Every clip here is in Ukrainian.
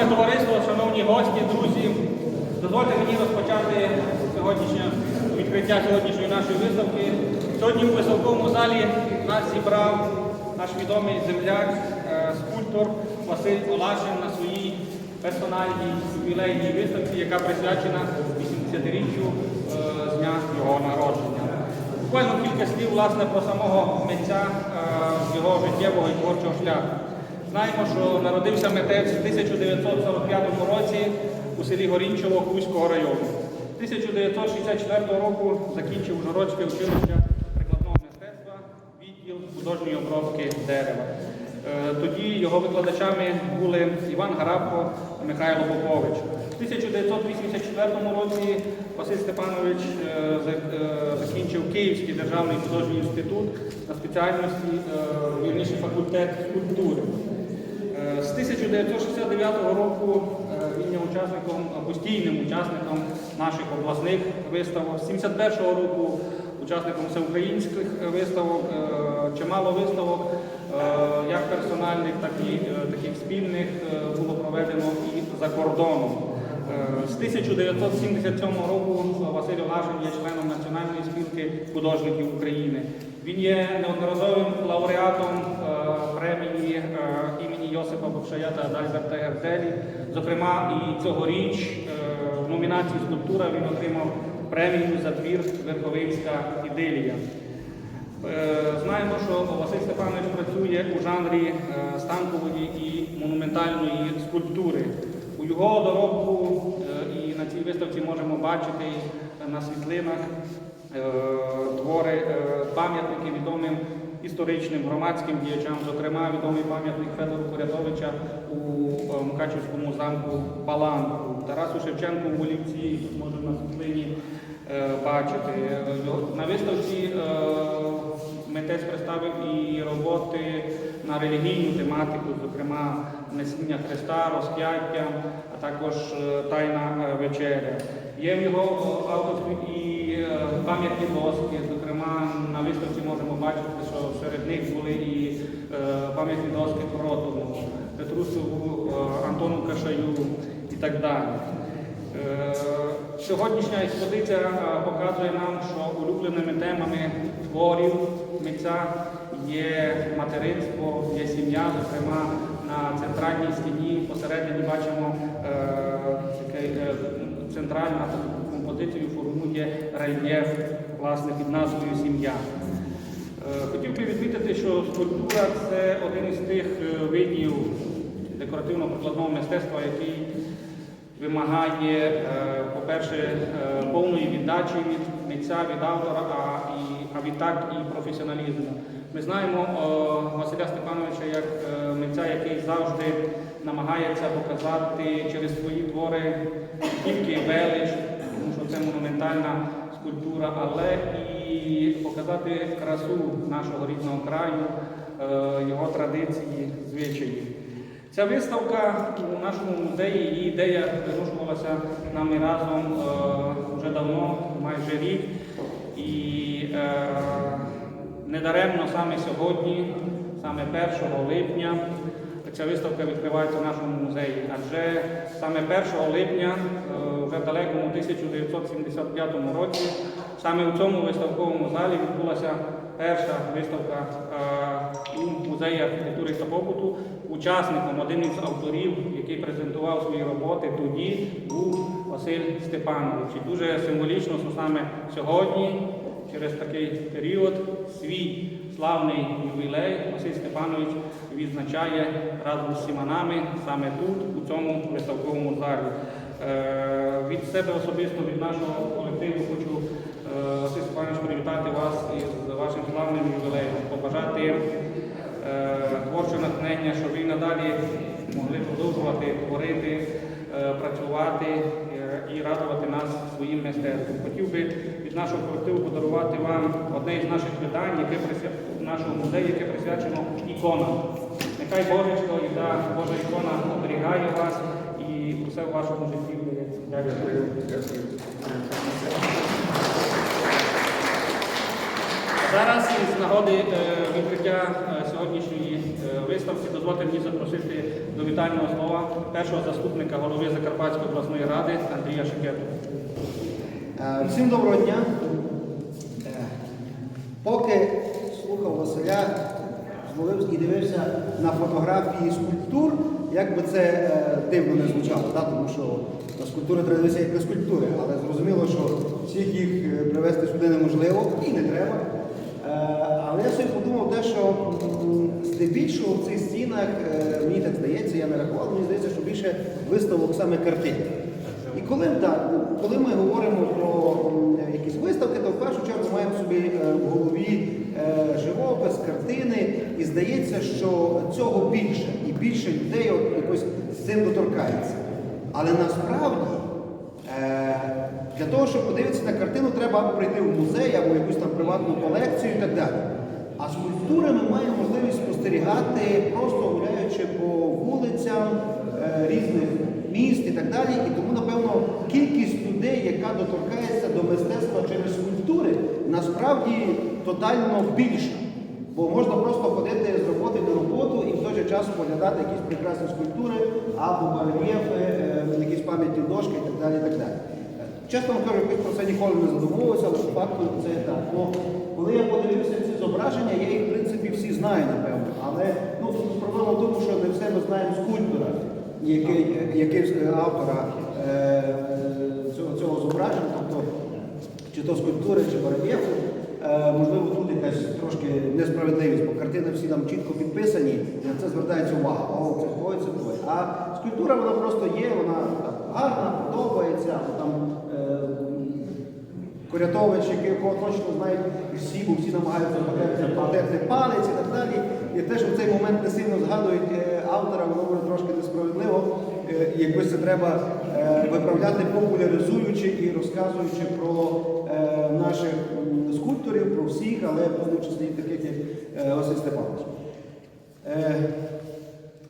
Товариство, шановні гості, друзі, дозвольте мені розпочати сьогоднішнє відкриття сьогоднішньої нашої виставки. Сьогодні у виставковому залі нас зібрав наш відомий земляк, е, скульптор Василь Олашин на своїй персональній ювілейній виставці, яка присвячена 80-річчю е, з дня його народження. Буквально кілька слів власне про самого митця, е, його життєвого і творчого шляху. Знаємо, що народився митець в 1945 році у селі Горінчево Хуського району. 1964 року закінчив Ужгородське училище прикладного мистецтва, відділ художньої обробки дерева. Е, Тоді його викладачами були Іван Гарабко та Михайло Попович. У 1984 році Василь Степанович е, е, закінчив Київський державний художній інститут на спеціальності, вірніше факультет скульптури. Е, З 1969 року е, він є учасником, е, постійним учасником наших обласних виставок. З 1971 року учасником всеукраїнських е, виставок, Е, чимало виставок, е, як персональних, так і е, таких спільних е, було проведено і за кордоном. Е, З 1977 року Василь Олашин є членом Національної спілки художників України. Він є неодноразовим лауреатом е, премії е, імені Йосипа Бокшая та Адальберта Герделі. Зокрема, і цьогоріч е, в номінації скульптура він отримав премію за твір Верховинська ідилія. Е, Знаємо, що Василь Степанович працює у жанрі е, станкової і монументальної скульптури. У його доробку і на цій виставці можемо бачити на світлинах твори, пам'ятники відомим історичним громадським діячам, зокрема відомий пам'ятник Федору Порятовича у Мукачівському замку Паланку, Тарасу Шевченку у Волівці, тут можемо на світлині е, бачити. Е, На виставці е, митець представив і роботи на релігійну тематику, зокрема несіння Христа, розп'яття, а також Тайна вечеря. Є в його авторстві і пам'ятні доски, на виставці можемо бачити, що серед них були і е, пам'ятні доски Кротову, Петрусову, е, Антону Кашаю і так далі. Е, Сьогоднішня експозиція показує нам, що улюбленими темами творів митця є материнство, є сім'я. Зокрема, на центральній стіні посередині бачимо центральну композицію формує рельєф власне під назвою Сім'я. Е, Хотів би відмітити, що скульптура це один із тих е, видів декоративно-прикладного мистецтва, який вимагає, е, по-перше, повної віддачі від митця, від автора, а, і, а відтак і професіоналізму. Ми знаємо Василя Степановича як митця, який завжди намагається показати через свої твори тільки велич, тому що це монументальна скульптура, але і показати красу нашого рідного краю, е, його традиції, звичаї. Ця виставка у нашому музеї, її ідея виношувалася нами разом е, вже давно, майже рік. І е, недаремно саме сьогодні, саме 1 липня, ця виставка відкривається в нашому музеї. Адже саме 1 липня, далекому 1975 році, саме у цьому виставковому залі відбулася перша виставка е, у музеї архітектури та побуту. Учасником, один із авторів, який презентував свої роботи тоді, був Василь Степанович. І дуже символічно, що саме сьогодні, через такий період, свій славний ювілей Василь Степанович відзначає разом з всіма нами саме тут, у цьому виставковому залі. Е, Від себе особисто, від нашого колективу хочу е, Василь Степанович привітати вас із вашим славним ювілеєм, побажати е, творче натхнення, щоб ви надалі могли продовжувати творити, працювати і радувати нас своїм мистецтвом. Хотів би від нашого колективу подарувати вам одне із наших видань, яке присвя- нашого музею, яке присвячено іконам. Нехай Божечко і та Божа ікона оберігає вас і усе в вашому житті вдається. Дякую. Зараз із нагоди е, відкриття е, сьогоднішньої е, виставки дозвольте мені запросити до вітального слова першого заступника голови Закарпатської обласної ради Андрія Шикету. Всім доброго дня. Поки слухав Василя, зловив і дивився на фотографії скульптур, як би це е, дивно не звучало, да? тому що на скульптури дивитися як на скульптури, але зрозуміло, що всіх їх е, привезти сюди неможливо і не треба. Е, Але я собі подумав те, що здебільшого в цих стінах, мені так здається, я не рахував, мені здається, що більше виставок саме картин. І коли, так, коли ми говоримо про якісь виставки, то в першу чергу маємо собі е, в голові е, живопис, картини, і здається, що цього більше, і більше людей якось з цим доторкається. Але насправді е, для того, щоб подивитися на картину, треба або прийти в музей, або якусь там приватну колекцію і так далі. А скульптури ми маємо можливість спостерігати, просто гуляючи по вулицям різних міст і так далі. І тому, напевно, кількість людей, яка доторкається до мистецтва через скульптури, насправді тотально більша. Бо можна просто ходити з роботи до роботи і в той же час поглядати якісь прекрасні скульптури або барельєфи, е, якісь пам'ятні дошки і так далі. І так далі. Чесно кажу, якось про це ніколи не задумувався, але факту це так. Бо коли я подивився ці зображення, я їх в принципі всі знаю, напевно. Але ну, проблема в тому, що не все ми знаємо скульптора, який, який автора е, цього, зображення, тобто чи то скульптури, чи барельєфу. Е, можливо, тут якась трошки несправедливість, бо картини всі там чітко підписані, на це звертається увага. О, це твоє, це твоє. А скульптура вона просто є, вона гарна, подобається. Там, е, якого точно знають всі, бо всі намагаються потерти палець і так далі. І те, що в цей момент не сильно згадують е, автора, воно буде трошки несправедливо. Е, якби це треба е, виправляти, популяризуючи і розказуючи про е, наших скульпторів, про всіх, але в тому числі і таких, як Василь Степанович.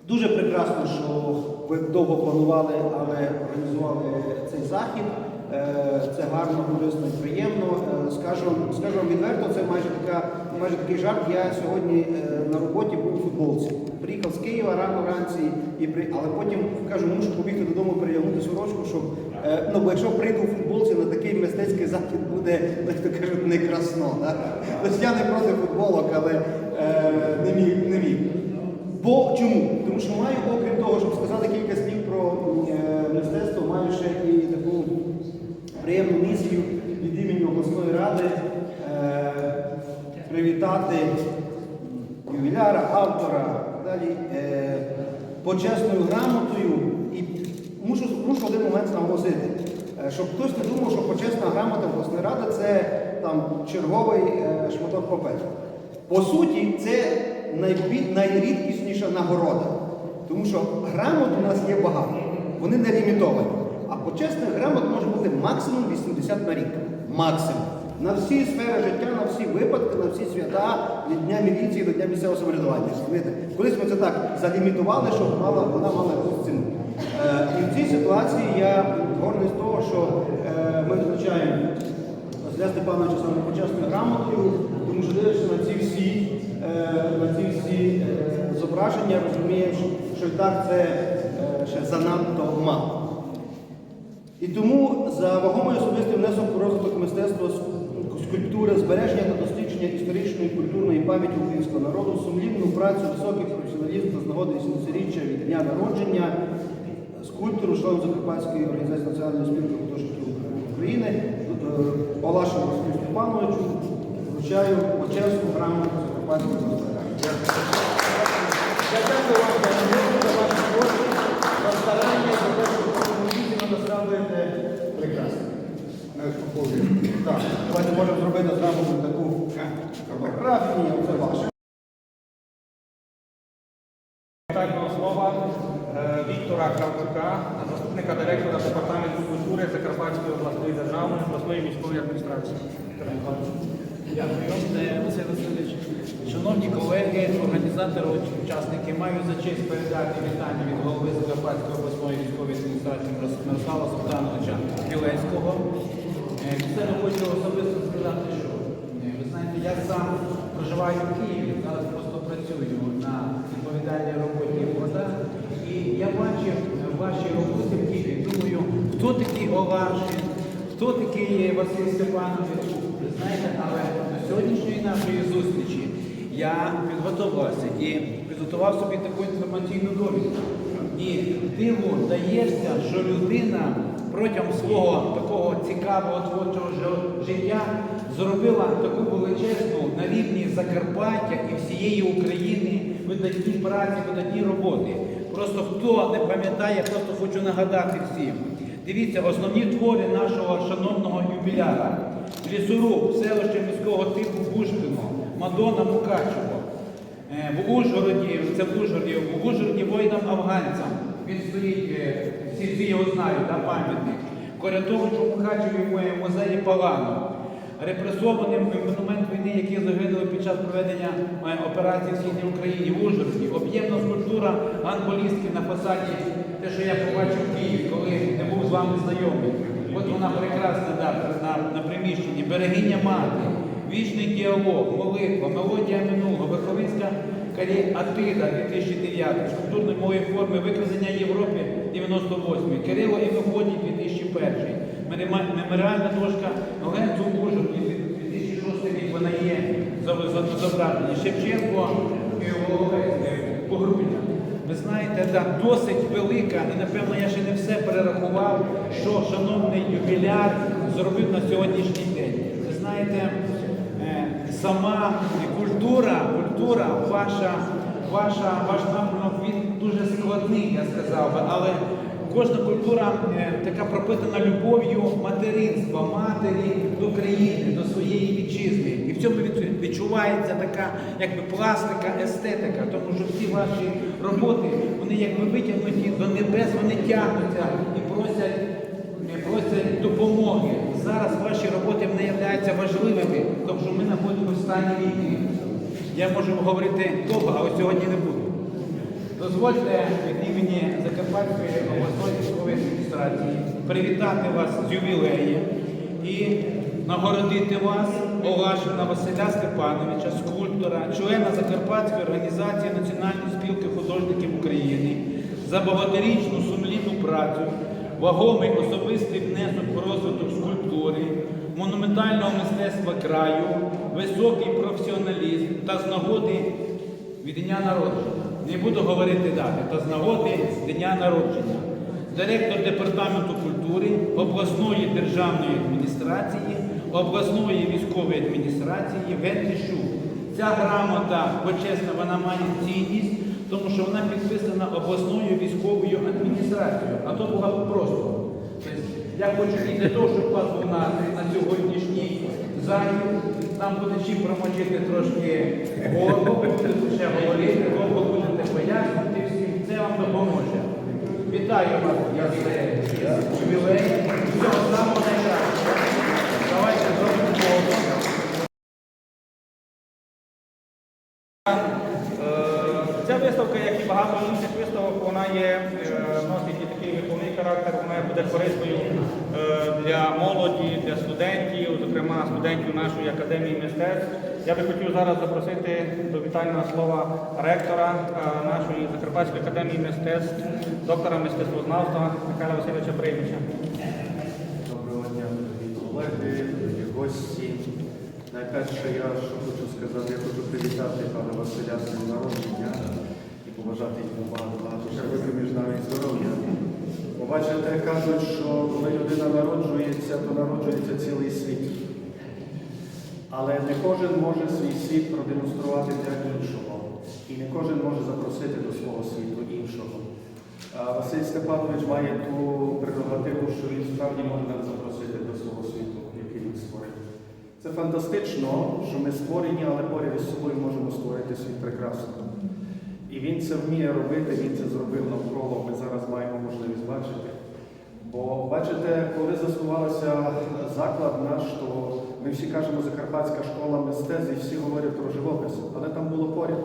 Дуже прекрасно, що ви довго планували, але організували цей захід. Е, Це гарно, корисно і приємно. Е, Скажу, скажу вам відверто, це майже, така, майже такий жарт. Я сьогодні е, на роботі був у футболці. Приїхав з Києва рано вранці, і при... але потім кажу, мушу побігти додому, переягнути сорочку, щоб ну, бо якщо прийду у футболці на такий мистецький захід буде, як то кажуть, не красно. Тобто я не проти футболок, але не міг. Не міг. Бо чому? Тому що маю, окрім того, щоб сказати кілька слів про мистецтво, маю ще і таку приємну місію від імені обласної ради е, привітати ювіляра, автора далі е, почесною грамотою. І мушу, мушу один момент наголосити, е, щоб хтось не думав, що почесна грамота обласної ради це там черговий шматок паперу. По суті, це найрідкісніша нагорода. Тому що грамот у нас є багато, вони не лімітовані. Почесних грамот може бути максимум 80 на рік. Максимум. На всі сфери життя, на всі випадки, на всі свята, від Дня міліції до Дня місцевого самоврядування. Колись ми це так залімітували, щоб мала, вона мала якусь ціну. Е, і в цій ситуації я гордий з того, що е, ми визначаємо Василя Степановича саме почесною грамотою, тому що дивишся на ці всі, е, на ці всі е, зображення, розумієш, що так це е, ще занадто мало. І тому за вагомий особистий внесок у розвиток мистецтва скульптури, збереження та дослідження історичної і культурної пам'яті українського народу, сумлінну працю, високий професіоналізм та з нагоди 80-річчя від дня народження скульптору, члену Закарпатської організації Національної спілки художників України е, Палашину Василю Степановичу. Вручаю почесну грамоту Закарпатської обласної дякую вам за роботу, за вашу творчість, за старання, за те, що в цьому віці ви нас робите прекрасно. Так, давайте можемо зробити зразу таку фотографію, це ваше. Вітального слова е, Віктора Кравчука, заступника директора департаменту культури Закарпатської обласної державної обласної міської адміністрації. Дякую, Василь Васильович. Шановні колеги, організатори, учасники, маю за честь передати вітання від голови Закарпатської обласної військової адміністрації Мирослава Султановича Білецького. Е, Від себе хочу особисто сказати, що е, ви знаєте, я сам проживаю в Києві, зараз просто працюю на відповідальній роботі в вода. І я бачив в вашій роботі в Києві, думаю, хто такий Олашин, хто такий Василь Степанович. Ви знаєте, але до сьогоднішньої нашої зустрічі я підготувався і підготував собі таку інформаційну довідку. І диву даєшся, що людина протягом свого такого цікавого творчого життя зробила таку величезну на рівні Закарпаття і всієї України видатні праці, видатні роботи. Просто хто не пам'ятає, просто хочу нагадати всім. Дивіться, основні твори нашого шановного юбіляра. Лісоруб, селище міського типу Пушкіно, Мадонна Мукачево. Е, В Ужгороді, це в Ужгороді, в Ужгороді воїнам-афганцям. Він стоїть, е, всі, всі його знають, да, пам'ятник. Корятовичу Мукачеві в музеї Палану. Репресованим монумент війни, які загинули під час проведення е, операції в Східній Україні в Ужгороді. Об'ємна скульптура анголістки на фасаді, те, що я побачив в Києві, коли не був з вами знайомий. От вона прекрасна да, на, на приміщенні. Берегиня мати. Вічний діалог, молитва, мелодія минулого, Верховинська Атида 2009, скульптурної мової форми, виказання Європи 98, Кирило і Мефодій 2001, Меморіальна дошка Ленцу Ужгороді 2006 рік, вона є зображення, Шевченко і Воловець, Погрудня. Ви знаєте, так, досить велика, і напевно я ще не все перерахував, що шановний юбіляр зробив на сьогоднішній день. Ви знаєте, е, сама культура, культура, ваша, ваша, ваш напрямок він дуже складний, я сказав би, але кожна культура е, така пропитана любов'ю материнства, матері до країни, до своєї вітчизни. І в цьому відчувається така якби пластика, естетика, тому що всі ваші роботи, вони якби витягнуті до небес, вони тягнуться і просять просять допомоги. Зараз ваші роботи не являються важливими, тому що ми знаходимося в стані війни. Я можу говорити довго, але сьогодні не буду. Дозвольте від імені Закарпатської обласної військової адміністрації привітати вас з ювілеєм і нагородити вас, Олашина Василя Степановича, скульптора, члена Закарпатської організації Національної спілки художників України за багаторічну сумлінну працю, вагомий особистий внесок в розвиток скульптури, монументального мистецтва краю, високий професіоналізм та з нагоди від дня народження. Не буду говорити дати, та з нагоди дня народження. Директор департаменту культури, обласної державної адміністрації, обласної військової адміністрації Євген Ця грамота почесна, вона має цінність, тому що вона підписана обласною військовою адміністрацією. А то була просто. Тобто, Я хочу і для того, щоб вас був на сьогоднішній захід. Там буде чим промочити трошки будете ще говорити, довго будете пояснювати всім. Це вам допоможе. Вітаю вас, я з ювілеєм. Всього самого найкращого. Давайте зробимо. Е, Ця виставка, як і багато інших виставок, вона є, е, носить такий виховний характер, вона буде корисною е, для молоді, для студентів, зокрема студентів нашої академії мистецтв. Я би хотів зараз запросити до вітального слова ректора е, нашої Закарпатської академії мистецтв, доктора мистецтвознавства Михайла Васильовича Приймича. Доброго дня, дорогі колеги, дорогі гості. Найперше, я що хочу сказати, я хочу привітати пана Василя з народження і побажати йому багато-багато ще років між нами здоров'я. Побачите, кажуть, що коли людина народжується, то народжується цілий світ. Але не кожен може свій світ продемонструвати для іншого. І не кожен може запросити до свого світу іншого. Василь Степанович має ту прерогативу, що він справді може нас запросити до свого світу, який він створив. Це фантастично, що ми створені, але поряд із собою можемо створити світ прекрасно. І він це вміє робити, він це зробив навколо. Ми зараз маємо можливість бачити. Бо бачите, коли заснувався заклад наш, то ми всі кажемо Закарпатська школа мистецтв і всі говорять про живопис, але там було поряд.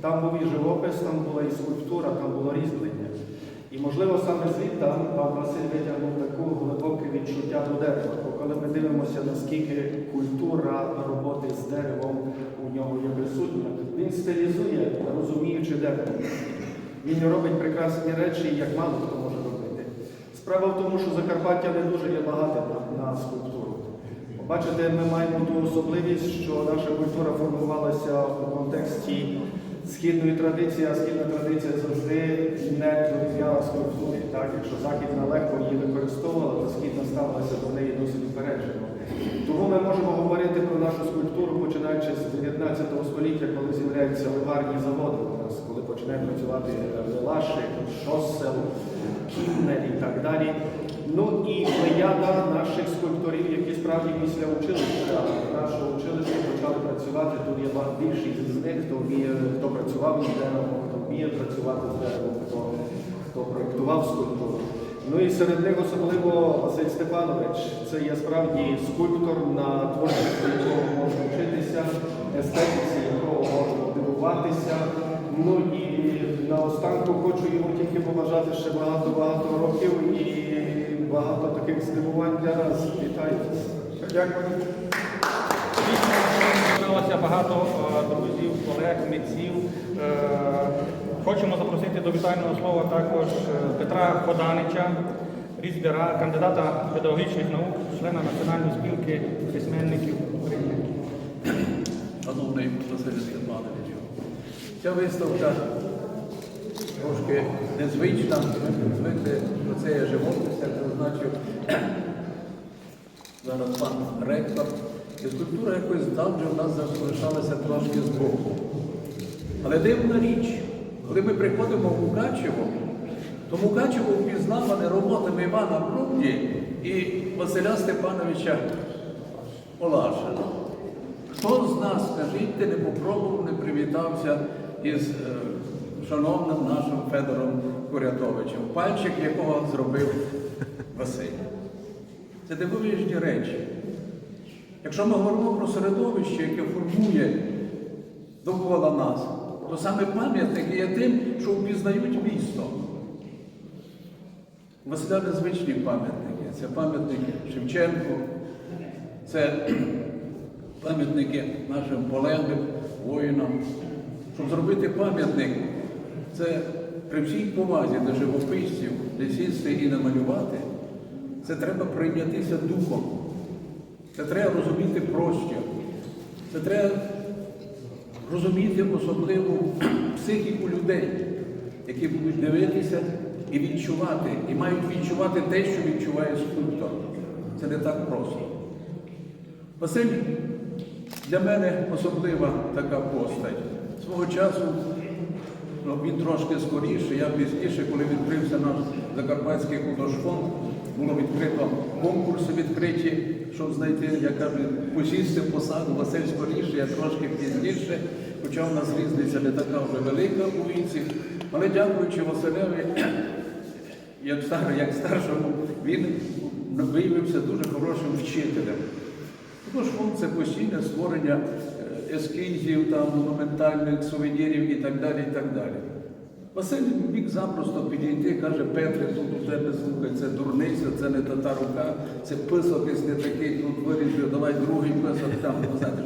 Там був і живопис, там була і скульптура, там було різьблення. І, можливо, саме звідти пан Василь витягнув таку глибоке відчуття до дерева. Бо коли ми дивимося, наскільки культура роботи з деревом у нього є присутня, він стилізує, розуміючи дерево. Він робить прекрасні речі, як мало хто може робити. Справа в тому, що Закарпаття не дуже є багате на, на скульптуру. Бачите, ми маємо ту особливість, що наша культура формувалася у контексті східної традиції, а східна традиція завжди не скульптурі. Так? Якщо західна легко її використовувала, то східна ставилася до неї досить упереджено. Тому ми можемо говорити про нашу скульптуру, починаючи з 19 століття, коли з'являються ливарні заводи у нас, коли починають працювати лелаші, шосел, кіннель і так далі. Ну і плеяда наших скульпторів, які справді після училища нашого училища почали працювати. Тут є більшість з них, хто вміє, хто працював з деревом, хто вміє працювати з деревом, хто, хто проєктував скульптуру. Ну і серед них особливо Василь Степанович. Це є справді скульптор, на творчості якого можна вчитися, естетиці якого можна дивуватися. Ну і наостанку хочу йому тільки побажати ще багато-багато років і багато таких здивувань для нас. Вітаю. Дякую. Зібралося багато е, друзів, колег, митців. Е, Хочемо запросити до вітального слова також е, Петра Ходанича, різбіра, кандидата педагогічних наук, члена Національної спілки письменників України. Шановний Василь Степанович, ця виставка трошки незвична, звикли до цієї живопису, як зазначив зараз пан ректор. І скульптура якось завжди в нас залишалася трошки збоку. Але дивна річ, коли ми приходимо в Мукачево, то Мукачево впізнаване роботами Івана Брунді і Василя Степановича Олашина. Хто з нас, скажіть, не попробував, не привітався із е, шановним нашим Федором Курятовичем, пальчик якого зробив Василь. Це дивовижні речі. Якщо ми говоримо про середовище, яке формує довкола нас, то саме пам'ятники є тим, що впізнають місто. Василя незвичні пам'ятники. Це пам'ятники Шевченку, це пам'ятники нашим полеглим воїнам. Щоб зробити пам'ятник, це при всій повазі до живописців, де сісти і намалювати, це треба прийнятися духом. Це треба розуміти простір. Це треба розуміти особливу психіку людей, які будуть дивитися і відчувати, і мають відчувати те, що відчуває скульптор. Це не так просто. Василь для мене особлива така постать. Свого часу ну, він трошки скоріше, я пізніше, коли відкрився наш Закарпатський художфонд, було відкрито конкурси відкриті, щоб знайти, як кажуть, посісти посаду. Василь скоріше, я трошки пізніше, хоча в нас різниця не така вже велика у віці. Але дякуючи Василеві, як, стар, як старшому, він виявився дуже хорошим вчителем. Тож фонд це постійне створення ескізів, там, монументальних сувенірів і так далі. і так далі. Василь міг запросто підійти, каже, Петре, тут у тебе слухай, це дурниця, це не та та рука, це писок, ось не такий, тут вирішив, давай другий писок там, ну, знаєте?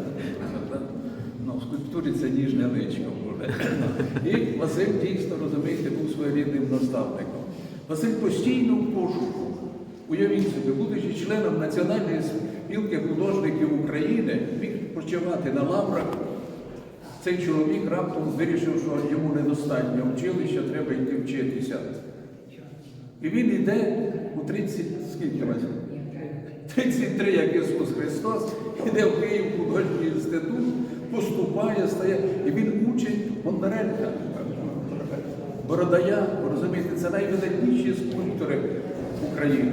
Ну, в скульптурі це ніжне личко буде. І Василь дійсно, розумієте, був своєрідним наставником. Василь постійно в пошуку. Уявіть собі, будучи членом Національної спілки художників України, міг почувати на лаврах. Цей чоловік раптом вирішив, що йому недостатньо училища, треба йти вчитися. І він йде у 30, скільки років? 33, як Ісус Христос, йде в Київ художній інститут, поступає, стає, і він учить Бондаренка. Бородая, розумієте, це найвидатніші скульптори України.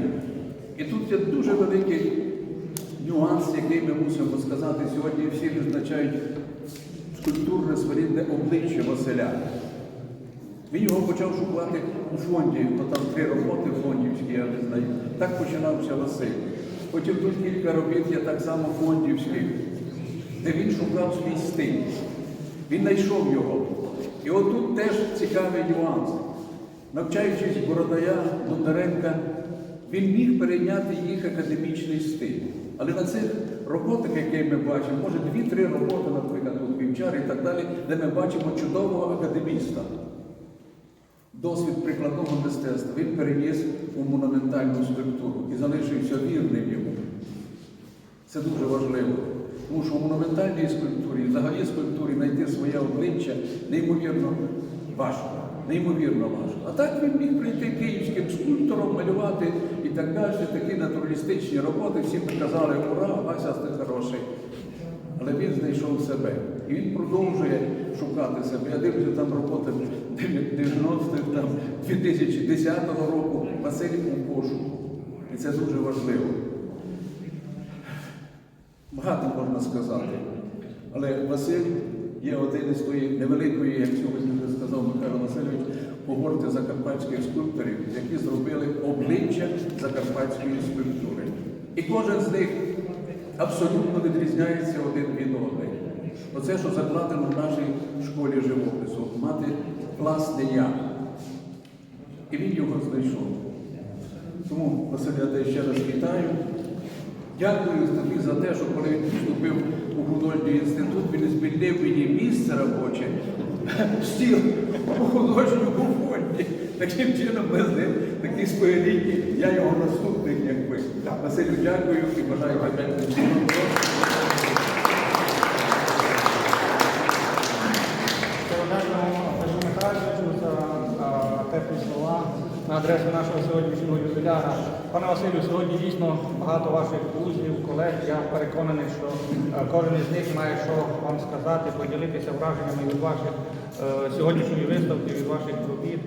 І тут є дуже великий нюанс, який ми мусимо сказати. Сьогодні всі відзначають скульптурне своєрідне обличчя Василя. Він його почав шукати у фонді, бо там три роботи фондівські, я не знаю. Так починався Василь. Потім тут кілька робіт є так само фондівських, де він шукав свій стиль. Він знайшов його. І отут теж цікавий нюанс. навчаючись Бородая, Бондаренка, він міг перейняти їх академічний стиль. Але на цих роботах, які ми бачимо, може дві-три роботи, наприклад, тут вівчар і так далі, де ми бачимо чудового академіста. Досвід прикладного мистецтва він переніс у монументальну скульптуру і залишився вірним йому. Це дуже важливо. Тому що у монументальній скульптурі, взагалі скульптурі знайти своє обличчя неймовірно важко. Неймовірно важко. А так він міг прийти київським скульптором, малювати і так далі, такі натуралістичні роботи. Всі би казали, ура, Вася, ти хороший. Але він знайшов себе. І він продовжує шукати себе. Я дивлюся там роботи 90-х, там 2010 року. Василь у пошуку. І це дуже важливо. Багато можна сказати. Але Василь є один із тої невеликої, як сьогодні сказав Михайло Васильович, когорти закарпатських скульпторів, які зробили обличчя закарпатської скульптури. І кожен з них абсолютно відрізняється один від одного. Оце, що закладено в нашій школі живопису, мати власне я. І він його знайшов. Тому, Василь, я ще раз вітаю. Дякую тобі за те, що коли він вступив у художній інститут, він звільнив мені місце робоче, стіл у художньому фонді. Таким чином ми з ним такі споєлітні, я його наступник, як ви. Василю, дякую і бажаю слова на адресу нашого сьогоднішнього юбіляра. Пане Василю, сьогодні дійсно багато ваших друзів, колег. Я переконаний, що е, кожен із них має що вам сказати, поділитися враженнями від ваших е, сьогоднішньої виставки, від ваших робіт.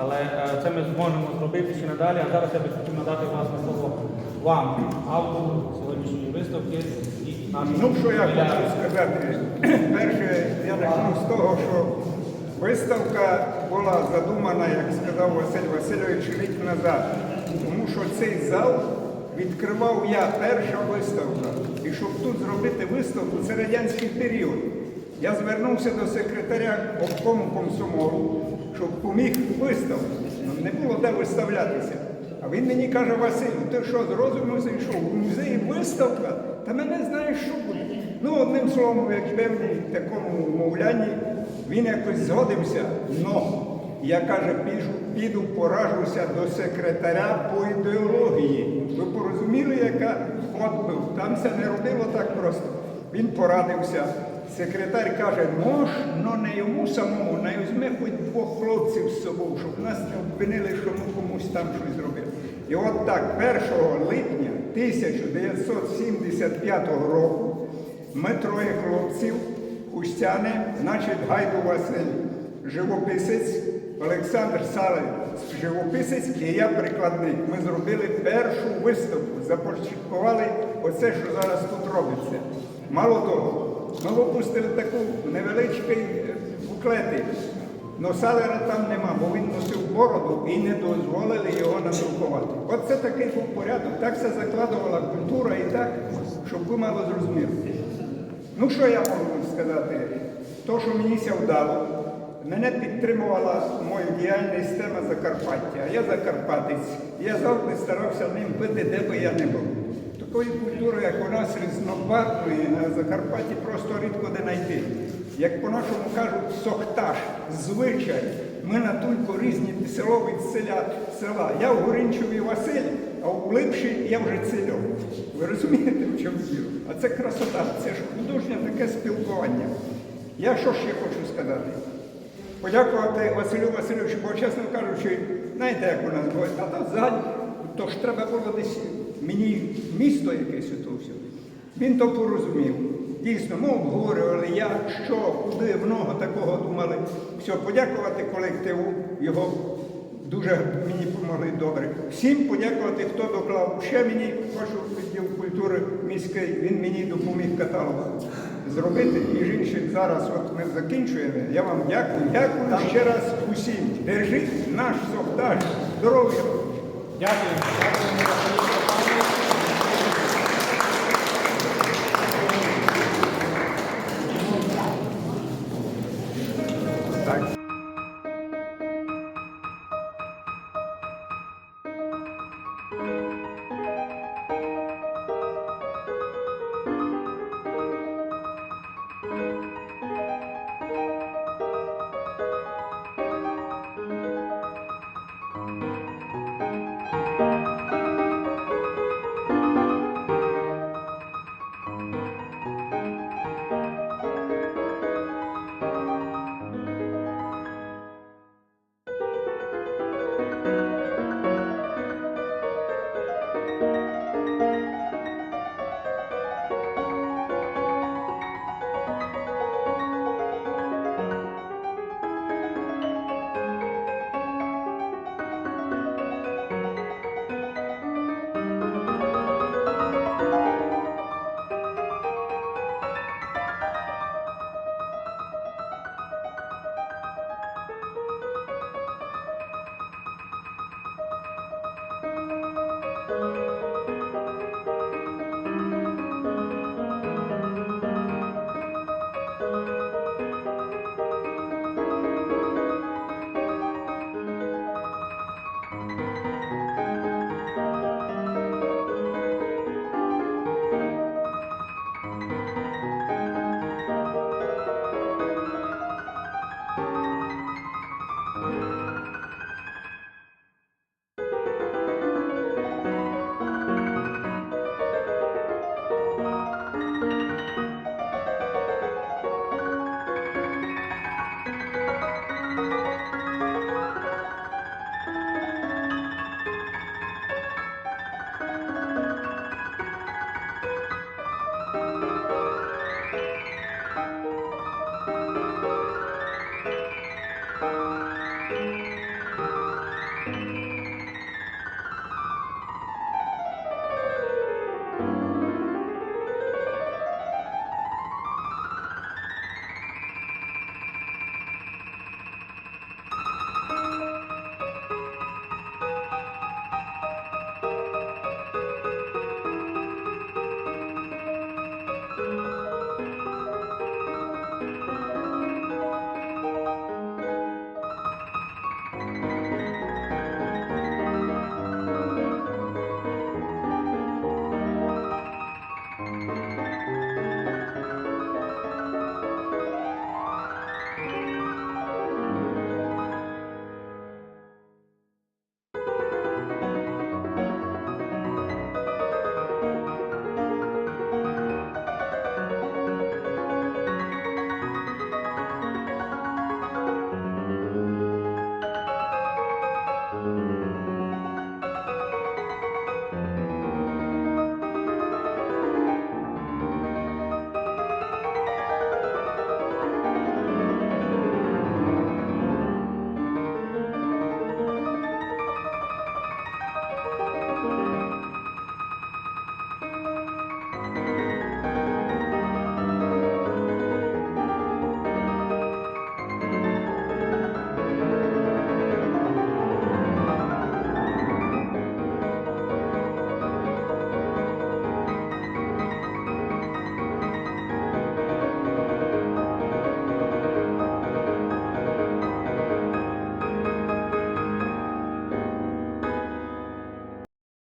Але е, це ми зможемо зробити ще надалі. А зараз я би хотів надати власне слово вам, автору сьогоднішньої виставки. і нашому Ну, що я хочу сказати? Перше, я почну з того, що виставка була задумана, як сказав Василь Васильович, рік назад. Що цей зал відкривав я перша виставка. І щоб тут зробити виставку, це радянський період. Я звернувся до секретаря обкому комсомолу, щоб поміг виставку. Не було де виставлятися. А він мені каже, Василь, ти що, з розуму зайшов? У музеї виставка? Та мене знаєш, що буде. Ну, одним словом, як певній такому мовлянні, він якось згодився. Но я каже, піду, поражуся до секретаря по ідеології. Ви порозуміли, яка ход був? Там все не робило так просто. Він порадився. Секретар каже, мож, но не йому самому, не візьме хоч двох хлопців з собою, щоб нас не обвинили, що ми комусь там щось зробили. І от так, 1 липня 1975 року ми троє хлопців, хустяни, значить Гайду Василь, живописець, Олександр Сале, живописець і я прикладник. Ми зробили першу виставку, започаткували оце, що зараз тут робиться. Мало того, ми випустили таку невеличкий буклетик. Но Салера там нема, бо він носив бороду і не дозволили його надрукувати. От це такий був порядок. Так все закладувала культура і так, щоб ви мало зрозуміли. Ну що я можу сказати? То, що мені ся вдало, мене підтримувала мою діяльність тема Закарпаття. Я Закарпатець. Я завжди старався ним бити, де би я не був. Такої культури, як у нас різнобарвної на Закарпатті, просто рідко де знайти. Як по-нашому кажуть, сохтаж, звичай. Ми на тульку різні село селя, села. Я в Горинчеві Василь, а в Липші я вже цельов. Ви розумієте, в чому діло? А це красота, це ж художнє таке спілкування. Я що ще хочу сказати? Подякувати Василю Васильовичу, бо, чесно кажучи, знаєте, як у нас буває, а то ззаді, то ж треба було десь мені місто якесь ото. Він то порозумів. Дійсно, ми обговорювали, як, що, куди, много такого думали. Все, подякувати колективу, його дуже мені допомогли добре. Всім подякувати, хто доклав. Ще мені хочу відділ культури міський, він мені допоміг каталог зробити. Між іншим, зараз от ми закінчуємо. Я вам дякую. Дякую ще раз усім. Держіть наш сохдаж. Здоров'я! Дякую.